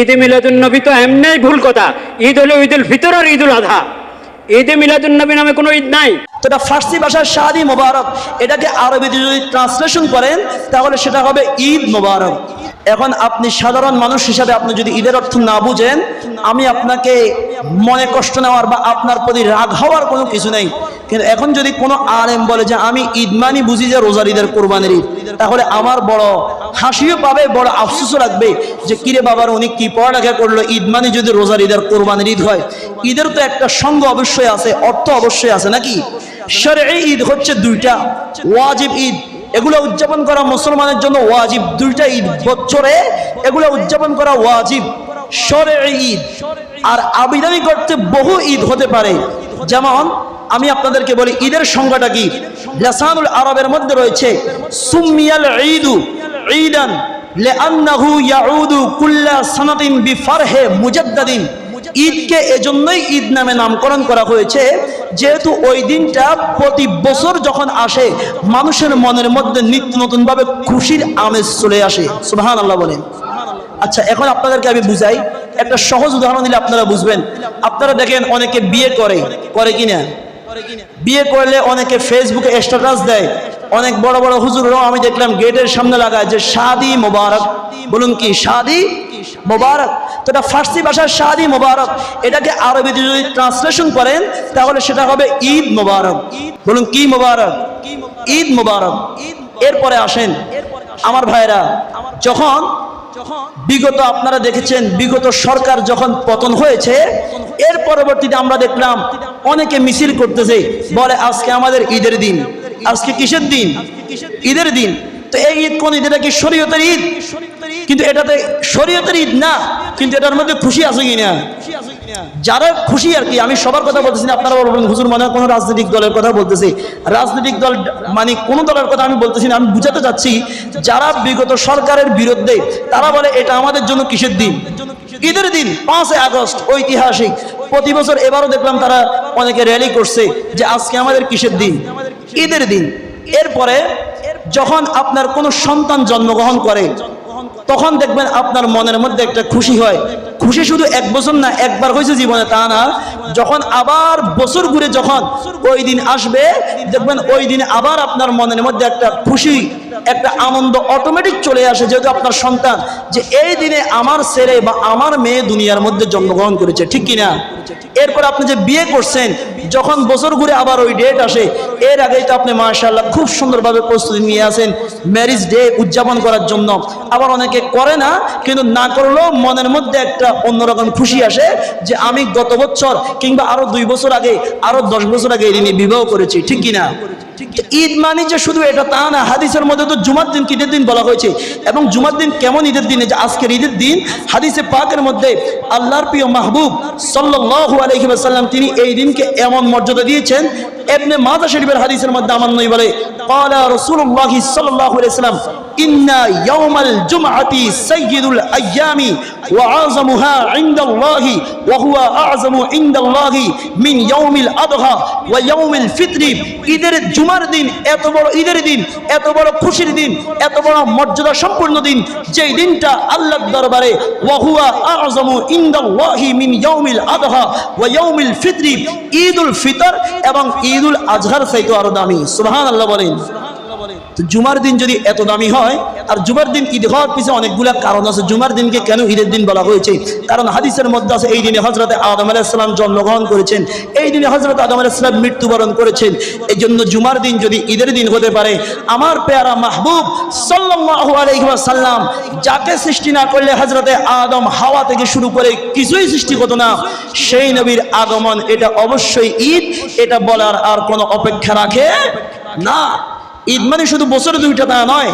ঈদ মিলাদুল নবী তো এমনিই ভুল কথা। ঈদ হলো ঈদুল ফিতর আর ঈদুল আধা। ঈদে মিলাদুল নবী নামে কোনো ঈদ নাই। তো এটা ফার্সি ভাষার শাদি মোবারক, এটাকে আরবিতে যদি ট্রান্সলেশন করেন, তাহলে সেটা হবে ঈদ মোবারক। এখন আপনি সাধারণ মানুষ হিসাবে আপনি যদি ঈদের অর্থ না বুঝেন, আমি আপনাকে মনে কষ্ট নেওয়ার বা আপনার প্রতি রাগ হওয়ার কোনো কিছু নেই। কিন্তু এখন যদি কোনো আলেম বলে যে, আমি ঈদ মানি বুঝি যে রোজার ঈদের কোরবানির ঈদ, তাহলে আমার বড় হাসিও পাবে, বড় আফসোসও লাগবে যে, কিরে বাবার উনি কি পড়ালেখা করল? ঈদ মানি যদি রোজার ঈদের কোরবানির ঈদ হয়। ঈদের তো একটা সঙ্গ অবশ্যই আছে, অর্থ অবশ্যই আছে নাকি? সরে এই ঈদ হচ্ছে দুইটা, ওয়াজিব ঈদ। এগুলো উদযাপন করা মুসলমানের জন্য ওয়াজিব, দুইটা ঈদ বছরে এগুলো উদযাপন করা ওয়াজিব। শরঈ ঈদ। আর আবিদানি করতে বহু ঈদ হতে পারে। যেমন, আমি আপনাদেরকে বলি, ঈদের সংজ্ঞাটা কি? লাসানুল আরবের মধ্যে রয়েছে সুমিয়াল ঈদু ঈদান লিআন্নাহু ইয়াউদু কুল্লা সানাতিন বিফারহে মুজাদ্দাদিন। ঈদকে এজন্যই ঈদ নামে নামকরণ করা হয়েছে, যেহেতু ওই দিনটা প্রতি বছর যখন আসে, মানুষের মনের মধ্যে নিত্য নতুন ভাবে খুশির আমেজ চলে আসে। সুবহান আল্লাহ বলেন। আচ্ছা এখন আপনাদেরকে আমি বুঝাই একটা সহজ উদাহরণ দিলে আপনারা বুঝবেন। আপনারা দেখেন অনেকে বিয়ে করে করে কিনা? বিয়ে করলে অনেকে ফেসবুকে স্ট্যাটাস দেয়। অনেক বড় বড় হুজুররাও আমি দেখলাম গেটের সামনে লাগায় যে শাদি মোবারক। বলুন কি, শাদি মোবারক? তো এটা ফার্সি ভাষার শাদি মোবারক। এটাকে আরবিতে যদি ট্রান্সলেশন করেন, তাহলে সেটা হবে ঈদ মোবারক। বলুন কি মোবারক? ঈদ মোবারক। এরপরে আসেন। আমার ভাইরা, যখন বিগত আপনারা দেখেছেন, বিগত সরকার যখন পতন হয়েছে, এর পরবর্তীতে আমরা দেখলাম অনেকে মিছিল করতেছে, বলে আজকে আমাদের ঈদের দিন। আজকে কিসের দিন? ঈদের দিন। তো এই ঈদ কোন ঈদ? এটা কি শরীয়তের ঈদ? কিন্তু এটাতে শরীয়তের ঈদ না, কিন্তু এটার মধ্যে খুশি আছে কিনা? যারা খুশি আর কি, আমি সবার কথা বলতেছি আপনারা বলবেন, হুজুর, মনে কোনো রাজনৈতিক দলের কথা বলতেছি। রাজনৈতিক দল মানে কোন দলের কথা আমি বলতেছি না, আমি বুঝাতে চাচ্ছি, যারা বিগত সরকারের বিরুদ্ধে, তারা বলে, এটা আমাদের জন্য কিসের দিন? ঈদের দিন, পাঁচই আগস্ট, ঐতিহাসিক, প্রতি বছর এবারও দেখলাম তারা অনেকে র্যালি করছে যে আজকে আমাদের কিসের দিন? ঈদের দিন। এরপরে, যখন আপনার কোনো সন্তান জন্মগ্রহণ করে তখন দেখবেন আপনার মনের মধ্যে একটা খুশি হয়। খুশি শুধু এক বছর না, একবার হয়েছে জীবনে তা না। যখন আবার বছর ঘুরে যখন ওই দিন আসবে, দেখবেন ওই দিন আবার আপনার মনের মধ্যে একটা খুশি একটা আনন্দ অটোমেটিক চলে আসে, যেহেতু আপনার সন্তান, যে এই দিনে আমার ছেলে বা আমার মেয়ে দুনিয়ার মধ্যে জন্মগ্রহণ করেছে, ঠিক কিনা? এরপর আপনি যে বিয়ে করছেন, যখন বছর ঘুরে আবার ওই ডেট আসে, এর আগেই তো আপনি মাশাআল্লাহ খুব সুন্দরভাবে প্রস্তুতি নিয়ে আসেন ম্যারিজ ডে উদযাপন করার জন্য। আবার অনেকে করে না, কিন্তু না করলেও মনের মধ্যে একটা অন্যরকম খুশি আসে, যে আমি গত বছর কিংবা আরও দুই বছর আগে, আরও দশ বছর আগে এই দিনে বিবাহ করেছি, ঠিক কিনা? ঈদ মানে যে শুধু এটা তা না হাদিসের মধ্যে তো জুমার দিন ঈদের দিন বলা হয়েছে। এবং জুমার দিন কেমন ঈদের দিনে? যে আজকের ঈদের দিন হাদিসে পাকের মধ্যে আল্লাহর প্রিয় মাহবুব সাল্লাল্লাহু আলাইহি ওয়াসাল্লাম তিনি এই দিনকে এমন মর্যাদা দিয়েছেন ইবনে মাজাহ শরীফের হাদিসের মধ্যে আমার নই বলে দিন এত বড় মর্যাদা সম্পূর্ণ দিন, যেই দিনটা আল্লাহর দরবারে, ওয়া হুয়া আযমু ইনদাল্লাহি আদহা ঈদুল ফিতর এবং ঈদুল আজহার চাইতো আরও দামি। সুবহানাল্লাহ বলেন। তো জুমার দিন যদি এত দামি হয়, আর জুমার দিন ঈদ হওয়ার পিছনে অনেকগুলো কারণ আছে। জুমার দিনকে কেন ঈদের দিন বলা হয়েছে? কারণ হাদিসের মধ্যে আছে, এই দিনে হজরতে আদম আলাইসালাম জন্মগ্রহণ করেছেন। এই দিনে হজরত আদম আলাইসালাম মৃত্যুবরণ করেছেন। এই জন্য জুমার দিন যদি ঈদের দিন হতে পারে, আমার পেয়ারা মাহবুব সাল্লাল্লাহু আলাইহি ওয়াসাল্লাম যাকে সৃষ্টি না করলে হজরতে আদম হাওয়া থেকে শুরু করে কিছুই সৃষ্টি হতো না। সেই নবীর আগমন, এটা অবশ্যই ঈদ। এটা বলার আর কোনো অপেক্ষা রাখে না। ঈদ মানে শুধু বছরে দুইটা তা নয়।